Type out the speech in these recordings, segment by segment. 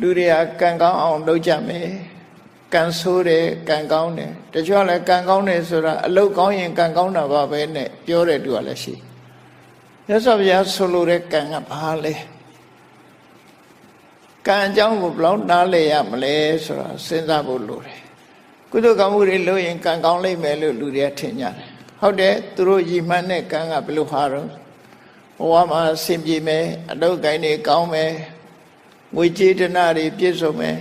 လူတွေကကံကောင်းအောင်လုပ်ကြမယ်ကံဆိုးတယ်ကံကောင်းတယ်တချို့ကလည်းကံကောင်းတယ်ဆိုတာအလုတ်ကောင်းရင်ကံကောင်းတာပါပဲနဲ့ပြောတဲ့သူကလည်းရှိမြတ်စွာဘုရားဆိုလိုတဲ့ကံကဘာလဲကံအကြောင်းကိုဘယ်လောက်နားလည်ရမလဲဆိုတာစဉ်းစားဖို့လိုတယ်ကုသိုလ်ကောင်းမှုတွေလုပ်ရင်ကံကောင်းလိမ့်မယ်လို့လူတွေကထင်ကြတယ်ဟုတ်တယ်သူတို့ရည်မှန်းတဲ့ကံကဘယ်လိုဟာတော့ဘဝမှာအဆင်ပြေမယ်အလုပ်ကိုင်းတွေကောင်းမယ် ငွေကြေးတနာတွေပြည့်စုံမယ်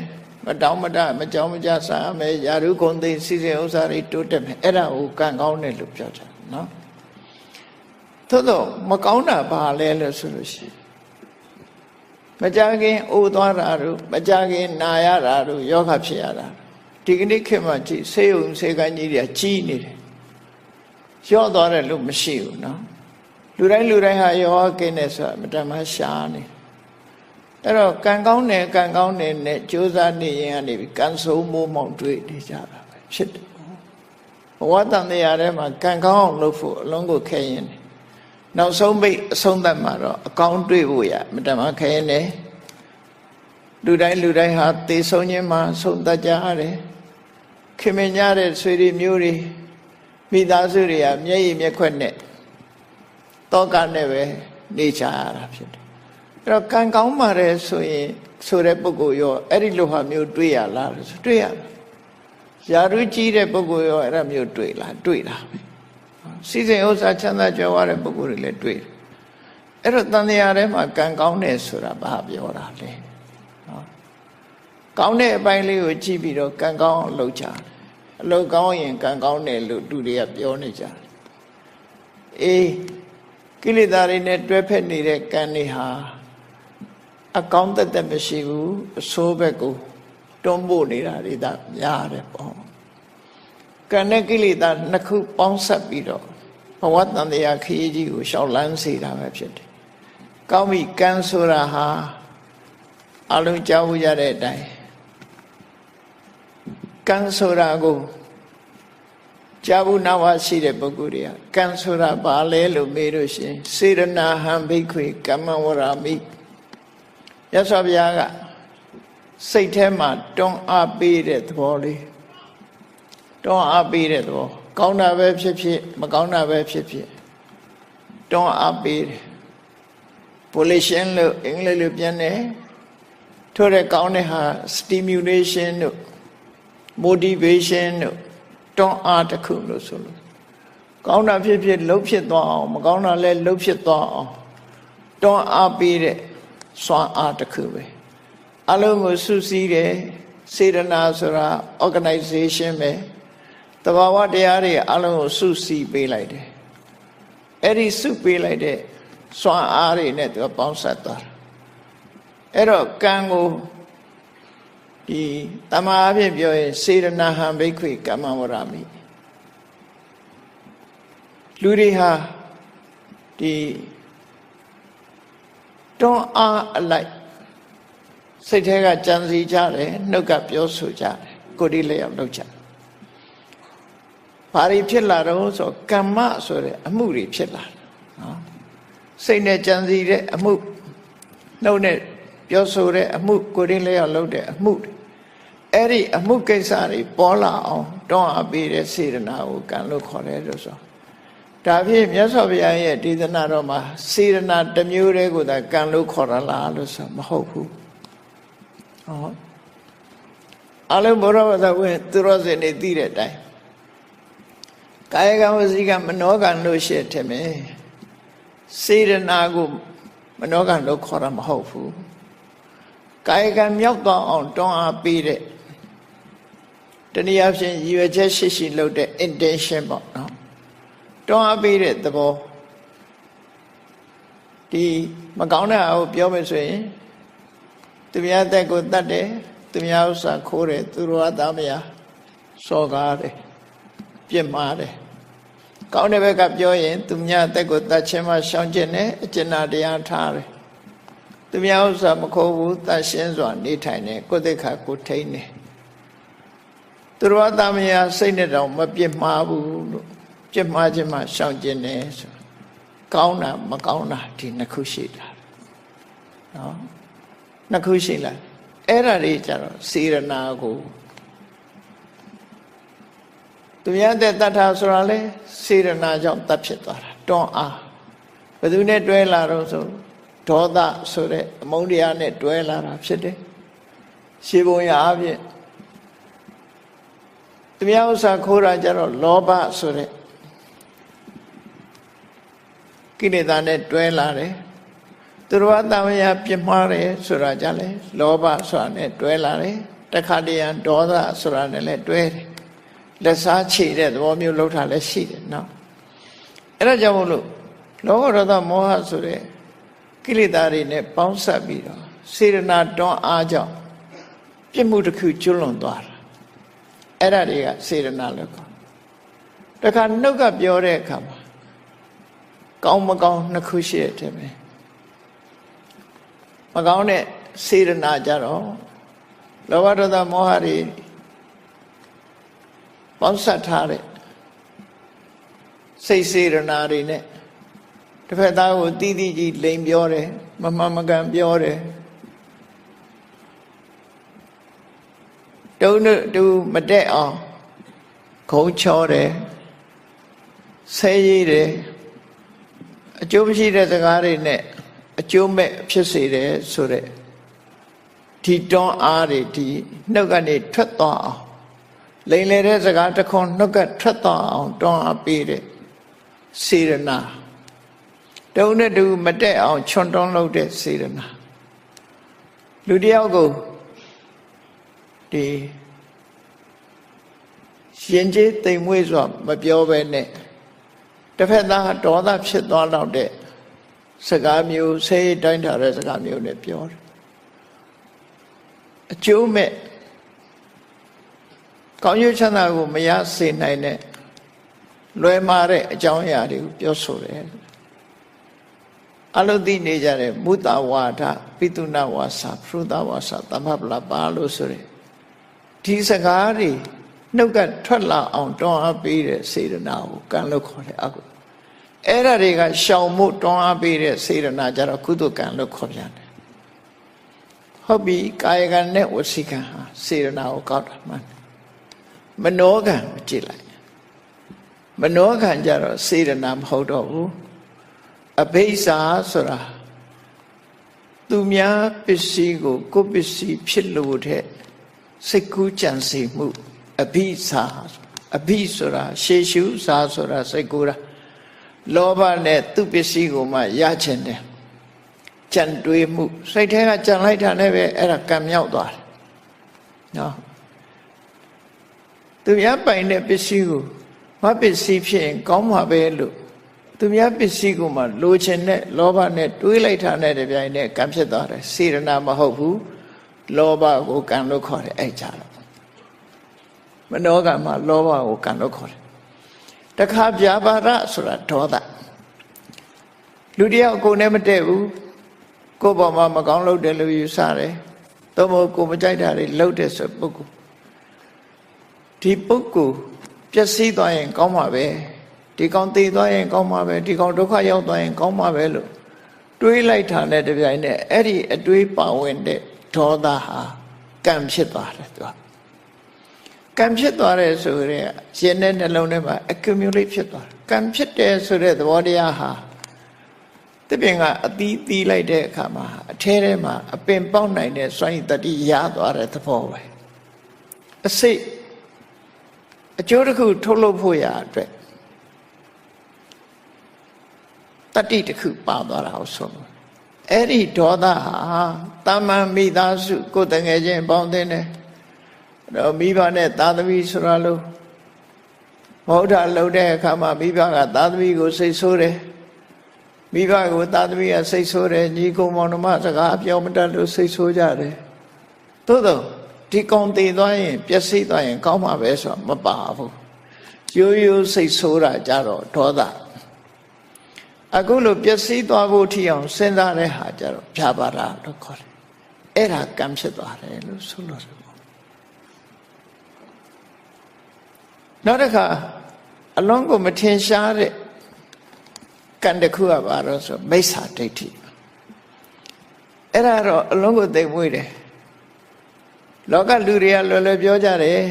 မတောင်းမတမကြောင်းမကြစားမယ်ယာရုခုံသိစီစဉ်ဥစ္စာတွေတိုးတက်မယ်အဲ့ဒါကိုကံကောင်းတယ်လို့ပြောကြတယ်နော်သို့တော့မကောင်းတာဘာလဲလို့ဆိုလို့ရှိရင်မကြခင်အိုးသွားတာတို့မကြခင်နာရတာတို့ယောဂဖြစ်ရတာဒီကနေ့ခေတ်မှာကြည့်ဆေးုံဆေးကန်းကြီးတွေကကြီးနေတယ်ရော့သွားတယ်လို့မရှိဘူးနော်လူတိုင်းလူတိုင်းဟာယောဂကိနေဆိုတာမတမရှားနေ အဲ့တော့ကံကောင်းတယ်ကံကောင်းတယ်နဲ့ကြိုးစားနေရင်ကနေပြီးကံဆိုးမိုးမောင်တွေ့နေကြတာပဲဖြစ်တယ်ဘဝတန်တရားထဲမှာကံကောင်းအောင်လုပ်ဖို့အလုံးကိုခဲရင်တယ်နောက်ဆုံးပိတ်အဆုံးသတ်မှာတော့အကောင်းတွေ့ဖို့ရမတမခဲရင်တယ်လူတိုင်းလူတိုင်းဟာသေဆုံးခြင်းမှာဆုံးတတ်ကြရတယ်ခင်မင်ကြတဲ့ဆွေတွေမျိုးတွေမိသားစုတွေကမျက်ရည်မျက်ခွက်နဲ့တောကနဲ့ပဲနေချရတာဖြစ်တယ် အဲ့တော့ကံကောင်းပါတယ်ဆိုရင်ဆိုတဲ့ပုဂ္ဂိုလ်ရောအဲ့ဒီလိုဟာမျိုးတွေ့ရလားဆိုတွေ့ရတယ်ယာရုကြီးတဲ့ပုဂ္ဂိုလ်ရောအဲ့ဒါမျိုးတွေ့လားတွေ့တာပဲစီစဉ်ဥစ္စာချမ်းသာကြွယ်ဝတဲ့ပုဂ္ဂိုလ်တွေလည်းတွေ့တယ်အဲ့တော့တန်တရားထဲမှာကံကောင်းတယ်ဆိုတာဘာပြောတာလဲနော်ကောင်းတဲ့အပိုင်းလေးကိုကြည့်ပြီးတော့ကံကောင်းအောင်လုပ်ကြတယ်အလုပ်ကောင်းရင်ကံကောင်းတယ်လို့သူတွေကပြောနေကြတယ်အေးကိလေသာတွေနဲ့တွဲဖက်နေတဲ့ကံတွေဟာ အကောင်းသက်သက်မရှိဘူးအဆိုးဘက်ကိုတွန်းပို့နေတာတွေဒါများတယ်ပေါ့ကံနဲ့ကိလေသာနှစ်ခုပေါင်းဆက်ပြီးတော့ဘဝတန်တရားခရီးကြီးကိုရှောက်လန်းစေတာပဲဖြစ်တယ်။ကောင်းပြီကံဆိုတာဟာအလုံးကြောက်ကြတဲ့အတိုင်းကံဆိုတာကိုကြာဘူးနာဝရှိတဲ့ပုဂ္ဂိုလ်တွေကကံဆိုတာဘာလဲလို့မေးလို့ရှိရင်စေရနာဟံဘိခွေကမ္မဝရာမိ ရသော်ဘုရားကစိတ်ထဲမှာတွန်းအားပေးတဲ့သဘောလေးတွန်းအားပေးတဲ့သဘောကောင်းတာပဲဖြစ်ဖြစ်မကောင်းတာပဲဖြစ်ဖြစ်တွန်းအားပေးတယ် pollution လို့အင်္ဂလိပ်လိုပြန်တယ်ထို့တဲ့ကောင်းတဲ့ဟာ stimulation တို့ motivation တို့တွန်းအားတစ်ခုလို့ဆိုလို့ကောင်းတာဖြစ်ဖြစ်လှုပ်ဖြစ်သွားအောင်မကောင်းတာလည်းလှုပ်ဖြစ်သွားအောင်တွန်းအားပေးတဲ့ စွမ်းအားတစ်ခုပဲအလုံးကိုစုစည်းတယ်စေတနာဆိုတာ organization ပဲတဘာဝတရားတွေအလုံးကိုစုစည်းပေးလိုက်တယ်အဲ့ဒီစုပေးလိုက်တဲ့စွမ်းအားတွေနဲ့သူကပေါင်းဆက်သွားတာအဲ့တော့ကံကိုဒီတမန်အဖြစ်ပြောရင်စေရနာဟံဘိခွေကမ္မဝရမိလူတွေဟာဒီ တွန်းအားအလိုက်စိတ်ထဲကကြံစီကြတယ်နှုတ်ကပြောဆိုကြတယ်ကိုယ်ဒီလည်းရောက်လုပ်ကြဘာတွေဖြစ်လာတော့ဆိုကမ္မဆိုတဲ့အမှုတွေဖြစ်လာတယ်နော်စိတ်နဲ့ကြံစီတဲ့အမှုနှုတ်နဲ့ပြောဆိုတဲ့အမှုကိုယ်ရင်းလျောက်လုပ်တဲ့အမှုအဲ့ဒီအမှုကိစ္စတွေပေါ်လာအောင်တွန်းအားပေးတဲ့စေတနာကိုကံလို့ခေါ်တယ်လို့ဆို ဒါဖြင့်မြတ်စွာဘုရားရဲ့ဒေသနာတော်မှာစေတနာတစ်မျိုးတည်းကိုသာကံလို့ခေါ်ရလားလို့ဆိုမဟုတ်ဘူးဟောအလုံးဘောရဝသဝင်သူရောစင်နေသိတဲ့အတိုင်းကာယကံဝစီကမနောကံလို့ရှိတယ်မယ်စေရနာကိုမနောကလို့ခေါ်တာမဟုတ်ဘူးကာယကံမြောက်သွားအောင်တွန်းအားပေးတဲ့တနည်းအားဖြင့်ရည်ရွယ်ချက်ရှိရှိလုပ်တဲ့ intention ပေါ့နော် တွန်းအားပေးတဲ့သဘောဒီမကောင်းတဲ့အကိုပြောမယ်ဆိုရင်သူများတက်ကိုတတ်တယ်သူများဥစ္စာခိုးတယ်သူတို့ကသားမယားစော်ကားတယ်ပြစ်မှားတယ်ကောင်းတဲ့ဘက်ကပြောရင် သူများအသက်ကိုတတ်ခြင်းမှရှောင်ကျင်တယ်အကျဉ်းတရားထားတယ်သူများဥစ္စာမခိုးဘူးတတ်ရှင်းစွာနေထိုင်တယ်ကိုယ်သိက္ခာကိုထိန်းတယ်သူတော်အသားမယားစိတ်နဲ့တော့မပြစ်မှားဘူးလို့ ပြစ်မှားခြင်းမှရှောင်ကျင်တယ်ဆိုကောင်းတာမကောင်းတာဒီနှစ်ခုရှိတာနော်နှစ်ခုရှိလားအဲ့ဒါတွေကြတော့စေရနာကိုသူများတဲ့တတ်တာဆိုတာလဲစေရနာကြောင့်တတ်ဖြစ်သွားတာတွန်းအားဘယ်သူနဲ့တွဲလာတော့ဆိုဒေါသဆိုတဲ့အမုန်းတရားနဲ့တွဲလာတာဖြစ်တယ်ရှေးဘုံရအဖြစ်သူများဥစ္စာခိုးတာကြတော့လောဘဆိုတဲ့ ကိလေသာနဲ့တွဲလာတယ်သူတော်ဘာတမယပြစ်မှားတယ်ဆိုတာကြလဲလောဘဆိုတာနဲ့တွဲလာတယ်တခါတည်းရန်ဒေါသဆိုတာနဲ့လည်းတွဲတယ်လက်စားချေတဲ့သဘောမျိုးလောက်တာလည်းရှိတယ်နော်အဲ့ဒါကြောင့်မို့လို့လောဘဒေါသမောဟဆိုတဲ့ကိလေသာတွေနဲ့ပေါင်းစပ်ပြီးတော့စေရနာတွန်းအားကြောင့်ပြစ်မှုတစ်ခုကျွလွန်သွားတာအဲ့ဒါတွေကစေရနာလို့ခေါ်တခါနှုတ်ကပြောတဲ့အခါမှာ ကောင်းမကောင်းနှစ်ခုရှိတဲ့အထက်ပဲမကောင်းတဲ့စေရနာကြတော့လောဘဒေါသမောဟတွေပေါင်းစပ်ထားတဲ့စိတ်စေရနာတွေနဲ့တစ်ဖက်သားကိုတီးတီးကြီးလိန်ပြောတယ်မမှန်မကန်ပြောတယ်တုံးတူမတက်အောင်ခုံချောတယ်ဆဲရည်တယ် အကျိုးမရှိတဲ့စကားတွေနဲ့အကျိုးမဲ့ဖြစ်စေတယ်ဆိုတဲ့ဒီတွန်းအားတွေဒီနှုတ်ကနေထွက်သွားအောင်လိန်လေတဲ့စကားတခွန်နှုတ်ကထွက်သွားအောင်တွန်းအားပေးတဲ့စေရနာတုံးနဲ့တူမတက်အောင်ချွန်တွန်းလုပ်တဲ့စေရနာလူတယောက်ကိုဒီရှင်ကျေးတိမ်မွေးစွာမပြောဘဲနဲ့ တစ်ဖက်သားဒေါသဖြစ်သွားတော့တဲ့စကားမျိုးဆေးတိုင်းထားတဲ့စကားမျိုးနဲ့ပြောတယ်အကျိုးမဲ့ကောင်းကျိုးချမ်းသာကိုမရစေနိုင်တဲ့လွယ်မာတဲ့အကြောင်းအရာတွေကိုပြောဆိုတယ်အလုသိနေကြတဲ့မုတဝါဒပိတုနာဝါစာဖရုဒဝါစာသမဗလာပါလို့ဆိုရယ်ဒီစကားတွေနှုတ်ကထွက်လာအောင်တွန်းအားပေးတဲ့စေတနာကိုကံလို့ခေါ်တယ်အကု အဲ့ဒါတွေကရှောင်မှုတွန်းအားပေးတဲ့စေတနာကြတော့ကုသကံလို့ခေါ်ပြန်တယ်ဟုတ်ပြီကာယကံနဲ့ဝစီကံဟာစေတနာကိုကောက်တာမှန်မနောကံကြည့်လိုက်မနောကံကြတော့စေတနာမဟုတ်တော့ဘူးအဘိဇ္ဇာဆိုတာသူများပစ္စည်းကိုကိုယ်ပစ္စည်းဖြစ်လို့တဲ့စိတ်ကူးကြံစီမှုအဘိဇာအဘိဆိုတာရှေရှုဇာဆိုတာစိတ်ကူးတာ လောဘနဲ့သူပစ္စည်းကိုမှရချင်တယ်ကြံတွေးမှုစိတ်ထဲကကြံလိုက်တာနဲ့ပဲအဲ့ဒါကံမြောက်သွားတယ်နော်သူများပိုင်တဲ့ပစ္စည်းကိုမပစ္စည်းဖြစ်ရင်ကောင်းမှာပဲလို့သူများပစ္စည်းကိုမှလိုချင်တဲ့လောဘနဲ့တွေးလိုက်တာနဲ့တပြိုင်နက်ကံဖြစ်သွားတယ်စေရနာမဟုတ်ဘူးလောဘကိုကံလို့ခေါ်တယ်အဲ့ကြတော့မနောကမှာလောဘကိုကံလို့ခေါ်တယ် တခါပြာပါဒဆိုတာဒေါသလူတယောက်ကိုယ်နဲ့မတည့်ဘူးကိုယ်ပေါ်မှာမကောင်းလုပ်တယ်လို့ယူဆတယ်သို့မဟုတ်ကိုယ်မကြိုက်တာတွေလုပ်တယ်ဆိုပုဂ္ဂိုလ်ဒီပုဂ္ဂိုလ်ပျက်စီးသွားရင် ကောင်းမှာပဲဒီကောင်တည်သွားရင်ကောင်းမှာပဲဒီကောင်ဒုက္ခရောက်သွားရင်ကောင်းမှာပဲလို့တွေးလိုက်တာနဲ့တပြိုင်နက်အဲ့ဒီအတွေးပါဝင်တဲ့ဒေါသဟာကံဖြစ်သွားတယ်သူက ကံဖြစ်သွားတယ်ဆိုရဲရှင်တဲ့နှလုံးထဲမှာ accumulate ဖြစ်သွားတယ်ကံဖြစ်တယ်ဆိုတဲ့သဘောတရားဟာတပင်ကအသီးသီးလိုက်တဲ့အခါမှာအထဲထဲမှာအပင်ပေါက်နိုင်တဲ့စွမ်းရည်တတိရသွားတဲ့သဘောပဲအစိတ်အကျိုးတစ်ခုထုတ်လုပ်ဖို့ရအတွက်တတိတစ်ခုပါသွားတာကိုဆိုလို့အဲ့ဒီဒေါသဟာတာမန်မိသားစုကိုယ်တငယ်ချင်းပေါင်းတဲ့ တော့မိဘနဲ့သာသမီဆိုတာလို့မဟုတ်တာလှုပ်တဲ့အခါမှာမိဘကသာသမီကိုစိတ်ဆိုးတယ်မိဘကိုသာသမီကစိတ်ဆိုးတယ်ညီကောင်မောင်နှမစကားအပြောမတတ်လို့စိတ်ဆိုးကြတယ်သို့တော့ဒီကောင်တည်သွားရင်ပျက်စီးသွားရင်ကောင်းမှာပဲဆိုတော့မပါဘူးရိုးရိုးစိတ်ဆိုးတာကြတော့ဒေါသအခုလိုပျက်စီးသွားဖို့ထီအောင်စဉ်းစားတဲ့ဟာကြတော့ဖြာပါတာလို့ခေါ်တယ်အဲ့ဒါကံဖြစ်သွားတယ်လို့ဆိုလို့တယ် နောက်တစ်ခါအလုံးကိုမထင်ရှားတဲ့ကံတစ်ခုကပါတော့ဆိုမိစ္ဆာဒိဋ္ဌိအဲ့ဒါတော့အလုံးကိုသိမ့်မွေးတယ်လောကလူတွေကလွယ်လွယ်ပြောကြတယ်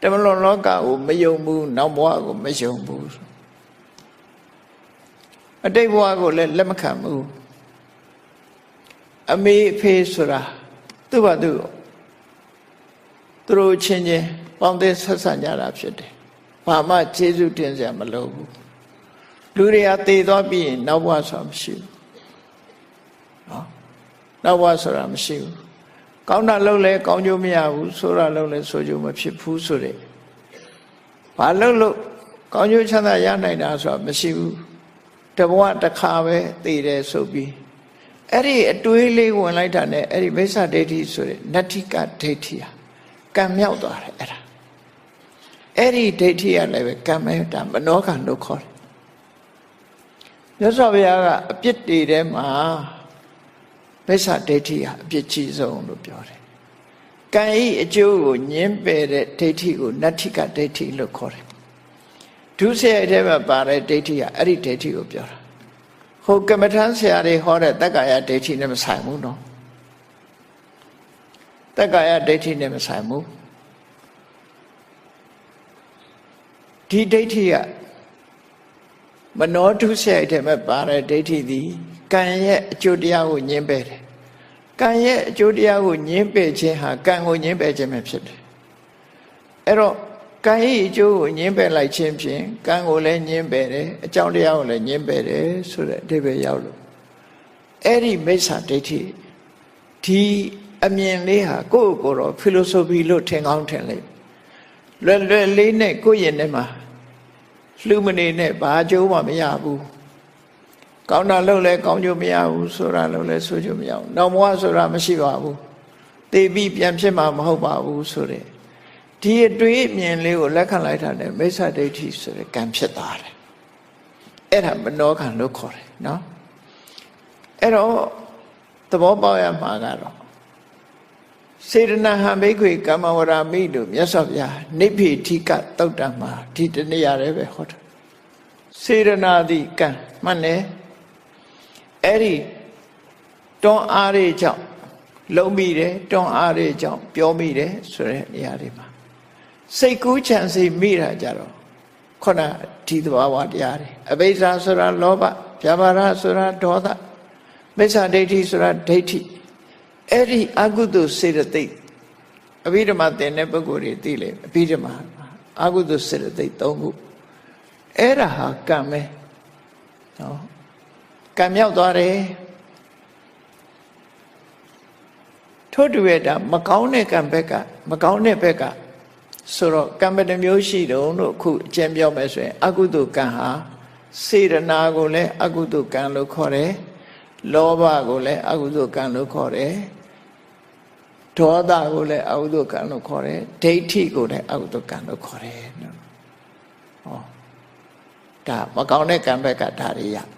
တမလွန်လောကကိုမယုံဘူးနောက်ဘဝကိုမယုံဘူးအတိတ်ဘဝကိုလည်းလက်မခံဘူးအမေအဖေဆိုတာသူ့ဘာသူ သူတို့ချင်းချင်းပေါင်းတဲ့ဆက်ဆံကြတာဖြစ်တယ်ဘာမှကျေးဇူးတင်စရာမလိုဘူးလူတွေကတည်သွားပြီးရင်နောက်ဘဝဆိုတာမရှိဘူးနော်နောက်ဘဝဆိုတာမရှိဘူးကောင်းတာလုပ်လဲကောင်းကျိုးမရဘူးဆိုးတာလုပ်လဲဆိုးကျိုးမဖြစ်ဘူးဆိုတဲ့ဘာလုပ်လို့ကောင်းကျိုးချမ်းသာရနိုင်တာဆိုတာမရှိဘူးတဘဝတစ်ခါပဲတည်တယ်ဆိုပြီးအဲ့ဒီအတွေးလေးဝင်လိုက်တာနဲ့အဲ့ဒီမိစ္ဆာဒိဋ္ဌိဆိုတဲ့နတ္ထိကဒိဋ္ဌိဟာ ကံမြောက်သွားတယ်အဲ့ဒါအဲ့ဒီဒိဋ္ဌိကလည်းပဲကံမဲတာမနောကံလို့ခေါ်တယ်မြတ်စွာဘုရားကအပြစ်တွေထဲမှာမိစ္ဆာဒိဋ္ဌိဟာအပြစ်ကြီးဆုံးလို့ပြောတယ်ကံဤအကျိုးကိုညင်းပယ်တဲ့ဒိဋ္ဌိကိုနတ္ထိကဒိဋ္ဌိလို့ခေါ်တယ်ဒုစရိုက်ထဲမှာပါတဲ့ဒိဋ္ဌိကအဲ့ဒီဒိဋ္ဌိကိုပြောတာဟိုကမ္မထမ်းဆရာတွေဟောတဲ့တက္ကာယဒိဋ္ဌိနဲ့မဆိုင်ဘူးနော် တက္ကာယဒိဋ္ဌိနဲ့မဆိုင်ဘူးဒီဒိဋ္ဌိကမနောဒုစရိုက်ထဲမှာပါတဲ့ဒိဋ္ဌိသည်ကံရဲ့အကျိုးတရားကိုညှင်းပယ်တယ်ကံရဲ့အကျိုးတရားကိုညှင်းပယ်ခြင်းဟာကံကိုညှင်းပယ်ခြင်းပဲဖြစ်တယ်အဲ့တော့ကံရဲ့အကျိုးကိုညှင်းပယ်လိုက်ခြင်းဖြင့်ကံကိုလည်းညှင်းပယ်တယ်အကြောင်းတရားကိုလည်းညှင်းပယ်တယ်ဆိုတဲ့အဓိပ္ပာယ်ရောက်လို့အဲ့ဒီမိစ္ဆာဒိဋ္ဌိဒီ အမြင်လေးဟာကိုယ့်ကိုယ်တော့ philosophy လို့ထင်ကောင်းထင်လိုက်လွယ်လွယ်လေးနဲ့ကိုယ့်ရင်ထဲမှာလှူမနေနဲ့ဘာအကျိုးမှမရဘူးကောင်းတာလုပ်လဲကောင်းကျိုးမရဘူးဆိုတာလုပ်လဲဆိုကျိုးမရဘူးနောက်ဘဝဆိုတာမရှိပါဘူးတေပြီးပြန်ဖြစ်မှာမဟုတ်ပါဘူးဆိုတဲ့ဒီအတွေးအမြင်လေးကိုလက်ခံလိုက်တာနဲ့မိစ္ဆာဒိဋ္ဌိဆိုတဲ့ကံဖြစ်သွားတယ်အဲ့ဒါမနောခံလို့ခေါ်တယ်နော်အဲ့တော့သဘောပေါက်ရမှာကတော့ စေရနာဟံဘိခွေကမ္မဝရမိလို့မြတ်စွာဘုရားနိဗ္ဗေထိကတုတ်တံမှာဒီတနေရာလည်းပဲဟောတယ်စေရနာတိကံမှန်တယ်အဲ့ဒီတွန်းအားတွေကြောင့်လုံးမိတယ်တွန်းအားတွေကြောင့်ပြောမိတယ်ဆိုတဲ့နေရာတွေမှာစိတ်ကူးချမ်းစိတ်မိတာကြတော့ခုနဒီသဘာဝတရားတွေအဘိဇ္ဇာဆိုတာလောဘဗျာပါဒဆိုတာဒေါသမိစ္ဆာဒိဋ္ဌိဆိုတာဒိဋ္ဌိ အဲ့ဒီအကုသိုလ်စေတသိက်အဘိဓမ္မာသင်တဲ့ပုဂ္ဂိုလ်တွေသိလေအဘိဓမ္မာအကုသိုလ်စေတသိက်၃ခုအဲ့ဒါဟာကံပဲနော်ကံမြောက်သွားတယ်ထို့တူရဲ့ဒါမကောင်းတဲ့ကံဘက်ကမကောင်းတဲ့ဘက်ကဆိုတော့ကံဘယ်နှမျိုးရှိတုံးလို့အခုအကျဉ်းပြောမယ်ဆိုရင် အကုသိုလ်ကံဟာစေရနာကိုလည်းအကုသိုလ်ကံလို့ခေါ်တယ် လောဘကိုလည်းအကုသိုလ်ကံလို့ခေါ်တယ်ဒေါသကိုလည်းအကုသိုလ်ကံလို့ခေါ်တယ်ဒိဋ္ဌိကိုလည်းအကုသိုလ်ကံလို့ခေါ်တယ်နော်ဟောဒါမကောင်းတဲ့ကံဘက်ကဒါတွေရတယ်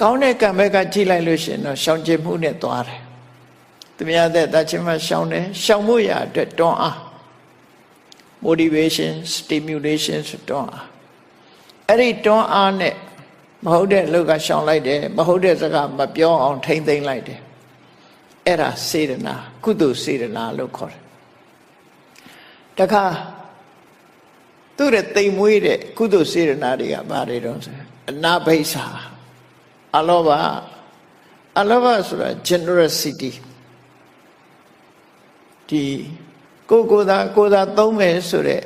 ကောင်းတဲ့ကံဘက်ကကြည့်လိုက်လို့ရှိရင်တော့ရှောင်ကျင်မှုနဲ့သွားတယ်သူများတဲ့တချင်းမှရှောင်တယ်ရှောင်မှုရအတွက်တွန်းအား motivation stimulation ဆိုတွန်းအားအဲ့ဒီတွန်းအားနဲ့ မဟုတ်တဲ့လောက်ကရှောင်လိုက်တယ်မဟုတ်တဲ့စကားမပြောအောင်ထိမ့်သိမ့်လိုက်တယ်အဲ့ဒါစေတနာကုသိုလ်စေတနာလို့ခေါ်တယ်တခါသူ့ရဲ့တိမ်မွေးတဲ့ကုသိုလ်စေတနာတွေကဘာတွေတော့ဆိုအနာဘိဆာအလောဘအလောဘဆိုတာ generosity ဒီကိုကိုသာကိုသာသုံးမယ်ဆိုတဲ့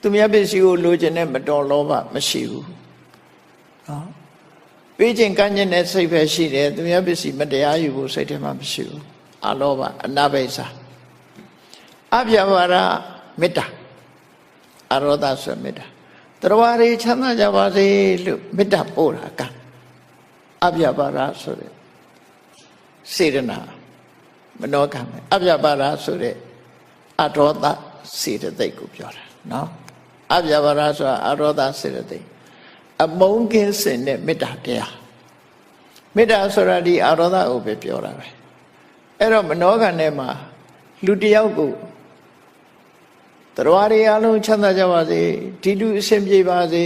သူများပစ္စည်းကိုလိုချင်တဲ့မတော်လောဘမရှိဘူး နော်ပေးခြင်းကမ်းခြင်းနဲ့စိတ်ပဲရှိတယ်သူများပစ္စည်းမတရားယူဖို့စိတ်ထဲမှာမရှိဘူးအလောဘအနာဘိဆာအပြဘာရမေတ္တာအရောဒဆိုမေတ္တာတရားတွေချမ်းသာကြပါစေလို့မေတ္တာပို့တာကအပြဘာရဆိုတဲ့စေရနာမနောကံပဲအပြပါဒဆိုတဲ့အရောဒစေတသိက်ကိုပြောတာနော်အပြပါဒဆိုတာအရောဒစေတသိက် အမုန်းကင်းစင်တဲ့မေတ္တာတရားမေတ္တာဆိုတာဒီအရောဒကိုပဲပြောတာပဲအဲ့တော့မနောကံထဲမှာလူတယောက်ကိုတရားတွေအလုံးချမ်းသာကြပါစေဒီလူအဆင်ပြေပါစေ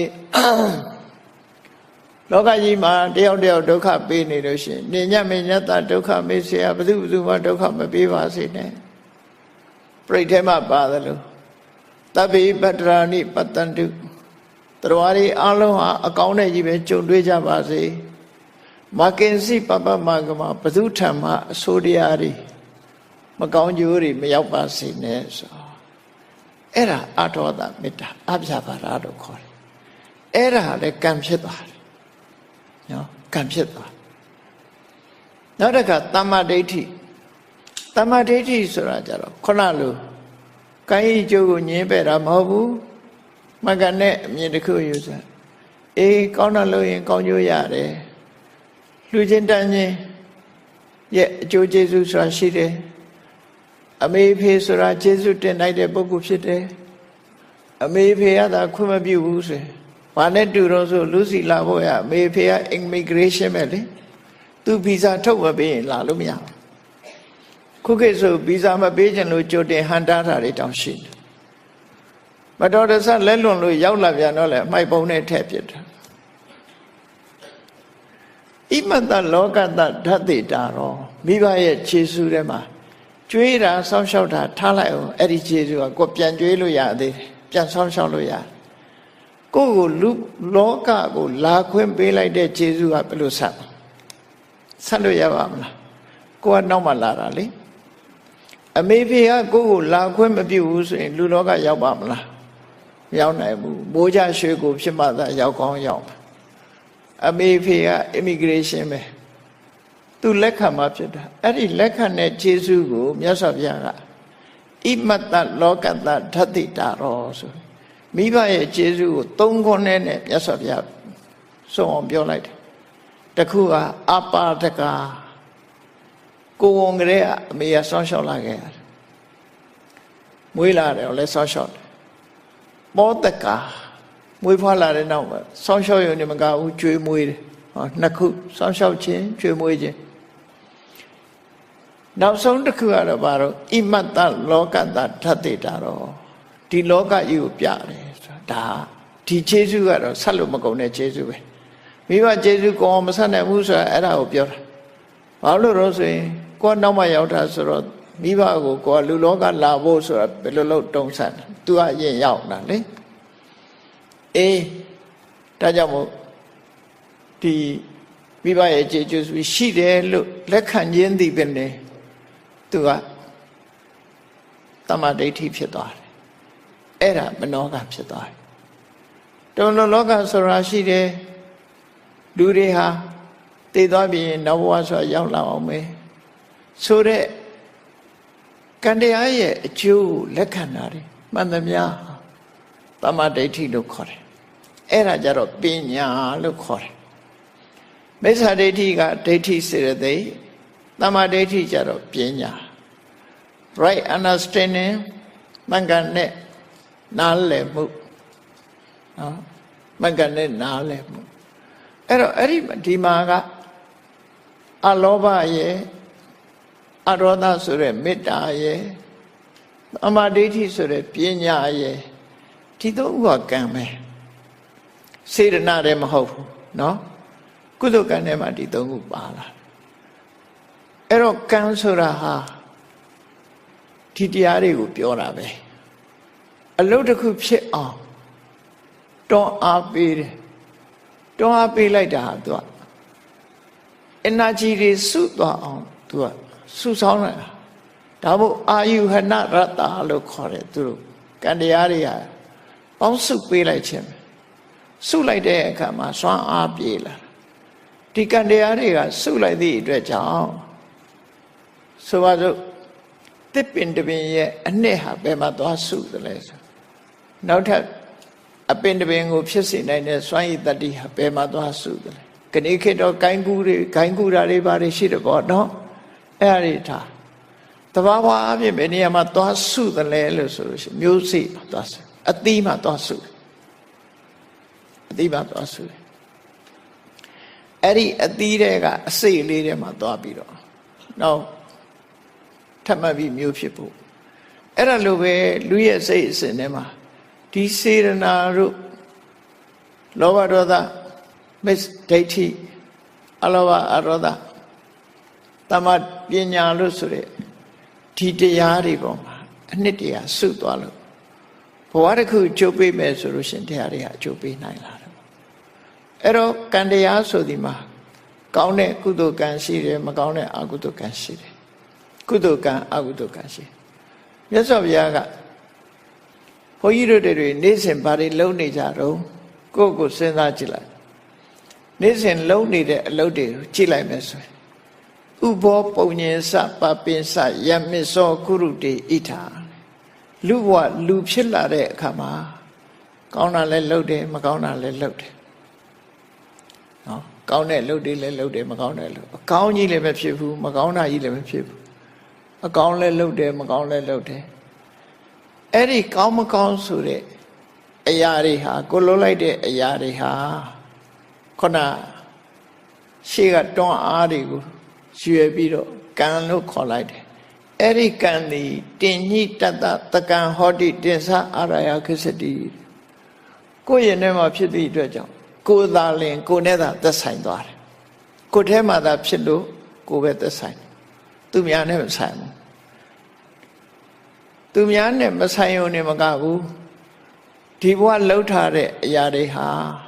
လောကကြီးမှာတယောက်တယောက်ဒုက္ခပေးနေလို့ရှိရင်နေညမညတဒုက္ခမေးเสียဘယ်သူဘယ်သူမှဒုက္ခမပေးပါစေနဲ့ပြိဋ္ဌဲမှာပါတယ်လို့တဗ္ဗေပတ္တရာနိပတ္တန္တု တရားတွေအလုံးဟာအကောင်းနဲ့ကြီးပဲကြုံတွေ့ကြပါစေမကင်စီပပမကမဘသူထံမှအဆိုးတရားတွေမကောင်းကျိုးတွေမရောက်ပါစေနဲ့ဆိုအဲ့ဒါအထောတာမေတ္တာအပြာပါရလို့ခေါ်တယ်အဲ့ဒါလည်းကံဖြစ်သွားတယ်နော်ကံဖြစ်သွားနောက်တစ်ခါတမ္မာဒိဋ္ဌိတမ္မာဒိဋ္ဌိဆိုတာကြတော့ခုနလိုကိုင်းကျိုးကိုညင်းပယ်တာမဟုတ်ဘူး မကနဲ့အမြင်တစ်ခုယူစားအေးကောင်းတာလို့ရင်ကောင်းကျိုးရတယ်လူချင်းတန်းချင်းရဲ့အကျိုးကျေးဇူးဆိုတာရှိတယ်အမေဖေဆိုတာကျေးဇူးတင်လိုက်တဲ့ပုဂ္ဂိုလ်ဖြစ်တယ်အမေဖေရတာခွင့်မပြုဘူးဆိုရင်ဘာနဲ့တူတော့ဆိုလူစီလာဖို့ရအမေဖေက immigration ပဲလေသူဗီဇာထုတ်မပေးရင်လာလို့မရဘူးခုခေတ်ဆိုဗီဇာမပေးချင်လို့ကြိုတင်ဟန်တားတာတွေတောင်ရှိတယ် မတော်တဆလက်လွန်လို့ရောက်လာပြန်တော့လေအမိုက်ပုံနဲ့ထည့်ပြစ်တာဣမတလောကတဓာတ်တေတာရောမိဘရဲ့ခြေဆုထဲမှာကျွေးတာစောင့်ရှောက်တာထားလိုက်အောင်အဲ့ဒီခြေဆုကကိုပြန်ကျွေးလို့ရသေးတယ်ပြန်စောင့်ရှောက်လို့ရကိုယ့်ကိုလူလောကကိုလာခွင့်ပေးလိုက်တဲ့ခြေဆုကဘယ်လိုဆက်ဆက်လို့ရပါမလားကိုကနောက်မှလာတာလေအမေဖေကကိုယ့်ကိုလာခွင့်မပြုဘူးဆိုရင်လူလောကရောက်ပါမလားမ ရောက်နိုင်ဘူးမိုးကြရွှေကိုဖြစ်မှသာရောက်ကောင်းရောက်အမေဖေက immigration ပဲသူလက်ခံမှဖြစ်တာအဲ့ဒီလက်ခံတဲ့ခြေဆုကိုမြတ်စွာဘုရားကဣမတ္တလောကတ္တဓတ္တိတာရောဆိုမိဘရဲ့ခြေဆုကိုသုံးခွန်းနဲ့မြတ်စွာဘုရားစုံအောင်ပြောလိုက်တယ်တခုကအပါဒကာကိုဝန်ကလေးကအမေကဆောင်းလျှောက်လာခဲ့ရတယ်မွေးလာတယ်လည်းဆောင်းလျှောက်တယ် မောတကာမွေးဖွားလာတဲ့နောက်မှာဆောင်းလျှောက်ရုံနဲ့မကဘူးကျွေးမွေးတယ်ဟောနှစ်ခုဆောင်းလျှောက်ခြင်းကျွေးမွေးခြင်းနောက်ဆုံးတစ်ခုကတော့ဘာလို့ဣမတ္တလောကတ္တဓာတ်တေတာတော့ဒီလောကကြီးကိုပြတယ်ဆိုတာဒါဒီခြေဆုကတော့ဆက်လို့မကုန်တဲ့ခြေဆုပဲမိဘခြေဆုကောင်းမဆက်နိုင်ဘူးဆိုတာအဲ့ဒါကိုပြောတာဘာလို့လို့ဆိုရင်ကိုယ်နောက်မှရောက်တာဆိုတော့ မိဘကိုကိုယ်လူလောကလာဖို့ဆိုတာဘယ်လိုလုပ်တုံးဆန်းသူကအရင်ရောက်တာလေအေးဒါကြောင့်မို့ဒီမိဘရဲ့ကျေကျိုးရှိတယ်လို့လက်ခံခြင်းသည်ပင်လေသူကတမဒိဋ္ဌိဖြစ်သွားတယ်အဲ့ဒါမနောကဖြစ်သွားတယ်တုံလောကဆိုတာရှိတယ်လူတွေဟာတည်သွားပြီးနောက်ဘဝဆိုရောက်လာအောင်မယ်ဆိုတဲ့ ကံတရားရဲ့အကျိုးလက်ခံတာတွေမှန်သမျှတမဒိဋ္ဌိလို့ခေါ်တယ်အဲ့ဒါကြတော့ပညာလို့ခေါ်တယ်မိစ္ဆာဒိဋ္ဌိကဒိဋ္ဌိစေရသိတမဒိဋ္ဌိကြတော့ပညာ right understanding မှန်ကန်တဲ့နားလည်မှုနော်မှန်ကန်တဲ့နားလည်မှုအဲ့တော့အဲ့ဒီဒီမှာကအလောဘရဲ့ အရောဒဆိုတဲ့မေတ္တာရဲ့အမဒိဋ္ဌိဆိုတဲ့ပညာရဲ့ဒီတော့ဥပကံပဲစေရနာလည်းမဟုတ်ဘူးเนาะကုသကံထဲမှာဒီသုံးခုပါလာအဲ့တော့ကံဆိုတာဟာဒီတရားတွေကိုပြောတာပဲအလုတ်တစ်ခုဖြစ်အောင်တွန်းအားပေးတယ်တွန်းအားပေးလိုက်တာဟာသူက energy တွေစုသွားအောင်သူက စုဆောင်းလိုက်တာဒါမို့အာယုဟနရတ္တာလို့ခေါ်တယ်သူတို့ကံတရားတွေဟာပေါင်းစုပေးလိုက်ခြင်းစုလိုက်တဲ့အခါမှာစွမ်းအားပြေလာဒီကံတရားတွေကစုလိုက်သည့်အတွက်ကြောင့်ဆိုပါစို့တစ်ပင်တပင်ရဲ့အနှစ်ဟာဘယ်မှာသွားစုသလဲဆိုနောက်ထပ်အပင်တပင်ကိုဖြစ်စေနိုင်တဲ့စွမ်းရည်တတိဟာဘယ်မှာသွားစုသလဲခဏခေတ်တော့ဂိုင်းကူးတွေဂိုင်းကူးတာတွေဘာတွေရှိတယ်ပေါ့နော် အဲ့ဒါတွေထားတဘာဝအပြင်ဘယ်နေရာမှာသွားစုသလဲလို့ဆိုလို့ရှိရင်မျိုးစိမှာသွားစုအသီးမှာသွားစုအသီးမှာသွားစုအဲ့ဒီအသီးတွေကအစိတ်လေးထဲမှာသွားပြီးတော့နောက်ထပ်မှတ်ပြီးမျိုးဖြစ်ဖို့အဲ့ဒါလိုပဲလူရဲ့စိတ်အစဉ်ထဲမှာဒီစေရနာတို့လောဘဒေါသမစ္စဒိဋ္ဌိအလောဘအရောဒ တမပညာလို့ဆိုတဲ့ဒီတရားတွေပေါ်မှာအနှစ်တရာစုသွားလို့ဘဝတစ်ခုကျုပ်ပေးမယ်ဆိုလို့ရှင်တရားတွေကအကျုပ်ပေးနိုင်လာတယ်အဲ့တော့ကံတရားဆိုဒီမှာကောင်းတဲ့ကုသိုလ်ကံရှိတယ်မကောင်းတဲ့အကုသိုလ်ကံရှိတယ်ကုသိုလ်ကံအကုသိုလ်ကံရှိမြတ်စွာဘုရားကဘုန်းကြီးတို့တွေနေ့စဉ်ဘာတွေလုပ်နေကြတော့ကိုယ့်ကိုစဉ်းစားကြည့်လိုက်နေ့စဉ်လုပ်နေတဲ့အလုပ်တွေကိုကြည့်လိုက်မယ်ဆိုရင် ဥဘောပုံညင်စပပင်စယမစ္စောကုရုတေဣထာလူဘဝလူဖြစ်လာတဲ့အခါမှာကောင်းတာလည်းလုပ်တယ်မကောင်းတာလည်းလုပ်တယ်နော်ကောင်းတဲ့လုပ်တွေလည်းလုပ်တယ်မကောင်းတဲ့လုပ်အကောင်းကြီးလည်းမဖြစ်ဘူးမကောင်းတာကြီးလည်းမဖြစ်ဘူးအကောင်းလည်းလုပ်တယ်မကောင်းလည်းလုပ်တယ်အဲ့ဒီကောင်းမကောင်းဆိုတဲ့အရာတွေဟာကိုလုံးလိုက်တဲ့အရာတွေဟာခုနရှေ့ကတွန်းအားတွေကို ရွယ်ပြီးတော့ကံလို့ခေါ်လိုက်တယ်အဲ့ဒီကံဒီတင်ညိတတတကံဟောတိတင်္ဆအာရယခစ္စတိကိုယ့်ရဲ့ထဲမှာဖြစ်သည့်အတွက်ကြောင့်ကိုယ်သာလင်ကိုယ်နဲ့သာသက်ဆိုင်သွားတယ်ကိုယ်ထဲမှာသာဖြစ်လို့ကိုယ်ပဲသက်ဆိုင်သူများနဲ့မဆိုင်ဘူးသူများနဲ့မဆိုင်ုံနဲ့မကဘူးဒီဘဝလှုပ်ထားတဲ့အရာတွေဟာခ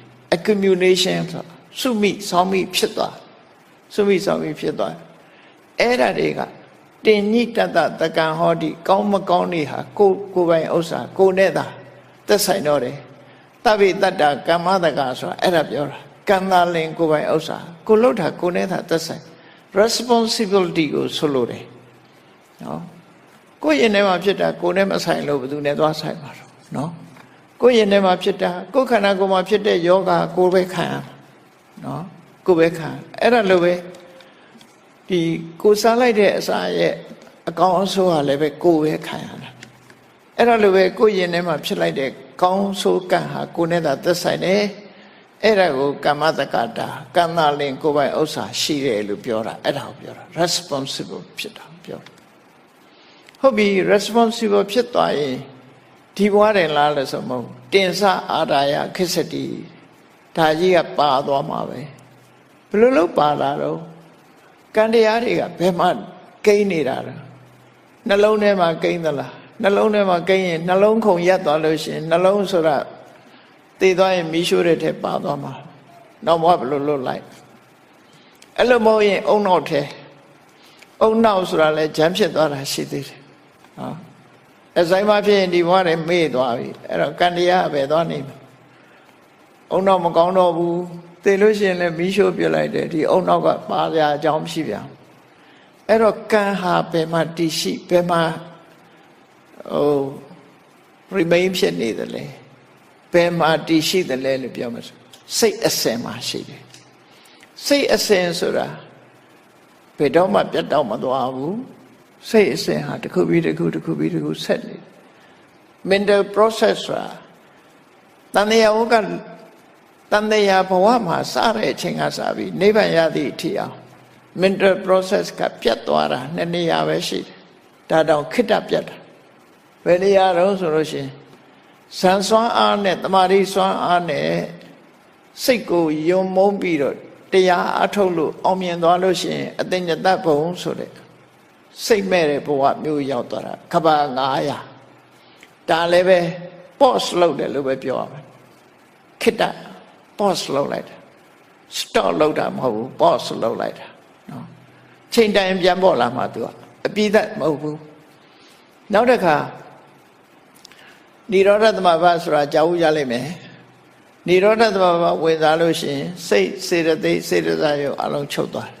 accumulation ဆိုစုမိဆောင်းမိဖြစ်သွားစုမိဆောင်းမိဖြစ်သွားအဲ့ဒါတွေကတင်ညိတတတကံဟောဒီကောင်းမကောင်းနေဟာကိုကိုပိုင်ဥစ္စာကိုနဲ့သာသက်ဆိုင်တော့တယ်တဗ္ဗေတတ္တကမ္မတကဆိုတာအဲ့ဒါပြောတာကံသာလင်ကိုပိုင်ဥစ္စာကိုလှုပ်တာကိုနဲ့သာသက်ဆိုင် responsibility ကိုဆိုလိုတယ်နော်ကိုယ့်ရင်ထဲမှာဖြစ်တာကိုနဲ့မဆိုင်လို့ဘယ်သူနဲ့သွားဆိုင်မှာတော့နော် ကိုယ့်ရင်ထဲမှာဖြစ်တာကိုယ်ခန္ဓာကိုယ်မှာဖြစ်တဲ့ယောဂကိုယ်ပဲခံရမှာနော်ကိုယ်ပဲခံအဲ့ဒါလိုပဲဒီကိုစားလိုက်တဲ့အစာရဲ့အကောင်အဆိုးဟာလည်းပဲကိုယ်ပဲခံရတာအဲ့ဒါလိုပဲကိုယ်ရင်ထဲမှာဖြစ်လိုက်တဲ့ကောင်းဆိုးကံဟာကိုယ်နဲ့သာသက်ဆိုင်တယ်အဲ့ဒါကိုကမ္မတက္ကတာကံသာလင်ကိုယ်ပိုင်ဥစ္စာရှိတယ်လို့ပြောတာအဲ့ဒါကိုပြောတာ responsible ဖြစ်တာပြောဟုတ်ပြီ responsible ဖြစ်သွားရင် ဒီဘဝတယ်လားလို့ဆိုမဟုတ်တင်စအာရာယခစ္စတိဒါကြီးကပါသွားမှာပဲဘယ်လိုလုပ်ပါလာတော့ကံတရားတွေကဘယ်မှကိန်းနေတာလဲနှလုံးထဲမှာကိန်းသလားနှလုံးထဲမှာကိန်းရင်နှလုံးခုန်ရက်သွားလို့ရှိရင်နှလုံးဆိုတာတည်သွားရင်မီးရှို့တဲ့ထဲပါသွားမှာနောက်ဘဝဘယ်လိုလုပ်လိုက်အဲ့လိုမဟုတ်ရင်အုံနောက်ထဲအုံနောက်ဆိုတာလဲဂျမ်းဖြစ်သွားတာရှိသေးတယ်နော် အဆိုင်မဖြစ်ရင်ဒီဘဝနဲ့မေ့သွားပြီအဲ့တော့ကံတရားပဲသွားနေမှာအုံနောက်မကောင်းတော့ဘူးသိလို့ရှိရင်လည်းမီးရှို့ပြလိုက်တယ်ဒီအုံနောက်ကပါစရာအကြောင်းမရှိပြန်အဲ့တော့ကံဟာဘယ်မှာတည်ရှိဘယ်မှာဟို remain ဖြစ်နေတယ်လဲဘယ်မှာတည်ရှိတယ်လဲလို့ပြောမှာစိတ်အစဉ်မှာရှိတယ်စိတ်အစဉ်ဆိုတာဘယ်တော့မှပြတ်တော့မသွားဘူး စိတ်အစဉ်ဟာတစ်ခုပြီးတစ်ခုတစ်ခုပြီးတစ်ခုဆက်နေ mental process ဆိုတာတန်တရားဝကတန်တရားဘဝမှာစတဲ့အချိန်ကစပြီးနိဗ္ဗာန်ရသည့်အထိအောင် mental process ကပြတ်သွားတာနှစ်နေရာပဲရှိတယ်ဒါတောင်ခိတ္တပြတ်တာဘယ်နေရာတော့ဆိုလို့ရှိရင်ဇန်စွမ်းအားနဲ့တမာရီစွမ်းအားနဲ့စိတ်ကိုယုံမုန်းပြီးတော့တရားအထုတ်လို့အောင်မြင်သွားလို့ရှိရင်အသိဉာဏ်ဘုံဆိုတဲ့ စိတ်မဲ့တဲ့ဘဝမျိုးရောက်သွားတာခဘာ900ဒါလည်းပဲ pause လုပ်တယ်လို့ပဲပြောရမယ်ခိတ္တ pause လုပ်လိုက်တာ stop လုပ်တာမဟုတ်ဘူး pause လုပ်လိုက်တာနော်ချိန်တိုင်းပြန်ပေါ်လာမှသူကအပြည့်သက်မဟုတ်ဘူးနောက်တစ်ခါនិရောဓသမဘာဆိုတာကြားဦးရလိမ့်မယ်និရောဓသမဘာဝင်စားလို့ရှိရင်စိတ်စေတသိက်စေတသာရောအလုံးချုပ်သွားတယ်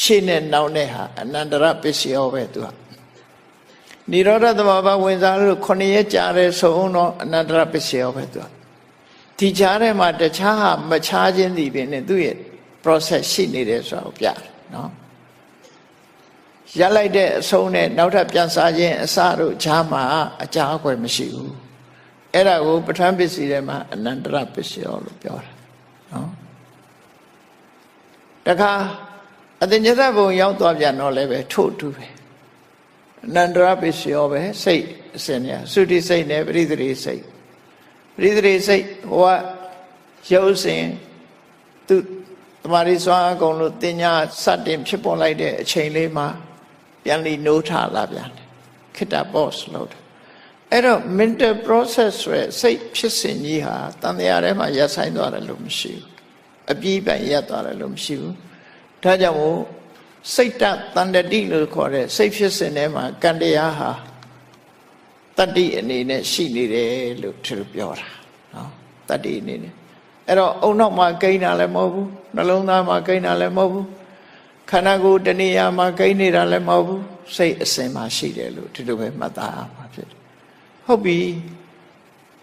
ရှေ့နဲ့နောက်နဲ့ဟာအနန္တရပစ္စယောပဲသူကនិရောဓသမဘာဝင်စားလို့ခုနှစ်ရက်ကြာတဲ့ဆိုအောင်တော့အနန္တရပစ္စယောပဲသူကဒီကြားထဲမှာတခြားဟာမခြားခြင်းဒီပင်နဲ့သူ့ရဲ့ process ရှိနေတယ်ဆိုတာကိုပြတယ်နော်ရက်လိုက်တဲ့အဆုံးနဲ့နောက်ထပ်ပြန်စားခြင်းအစတို့ဈာမှာအကြာအကွယ်မရှိဘူးအဲ့ဒါကိုပဋ္ဌာန်းပစ္စည်းထဲမှာအနန္တရပစ္စယောလို့ပြောတာနော်တခါ အတဉ္ဇတဘုံရောက်သွားပြန်တော့လည်းပဲထို့တူပဲအနန္တရပစ္စယောပဲစိတ်အစဉ်เนี่ยသုတိစိတ်နဲ့ပရိသေစိတ်ပရိသေစိတ်ဟိုကရုပ်စဉ်သူတမာရီစွမ်းအကုန်လို့တင်ညာစတင်ဖြစ်ပေါ်လိုက်တဲ့အချိန်လေးမှာပြန်လီနိုးထလာပြန်တယ်ခိတ္တ boss လို့တယ်အဲ့တော့ mental process ဆိုရယ်စိတ်ဖြစ်စဉ်ကြီးဟာတန်တရားထဲမှာရပ်ဆိုင်သွားတယ်လို့မရှိဘူးအပြည့်ပိုင်ရပ်သွားတယ်လို့မရှိဘူး ဒါကြောင့်မို့စိတ်တတန်တတိလို့ခေါ်တဲ့စိတ်ဖြစ်စဉ်ထဲမှာကံတရားဟာတတ္တိအနေနဲ့ရှိနေတယ်လို့သူပြောတာနော်တတ္တိအနေနဲ့အဲ့တော့အုံနောက်မှာကိန်းတာလည်းမဟုတ်ဘူးနှလုံးသားမှာကိန်းတာလည်းမဟုတ်ဘူးခန္ဓာကိုယ်တဏှာမှာကိန်းနေတာလည်းမဟုတ်ဘူးစိတ်အစဉ်မှာရှိတယ်လို့ဒီလိုပဲမှတ်သားရမှာဖြစ်တယ်ဟုတ်ပြီ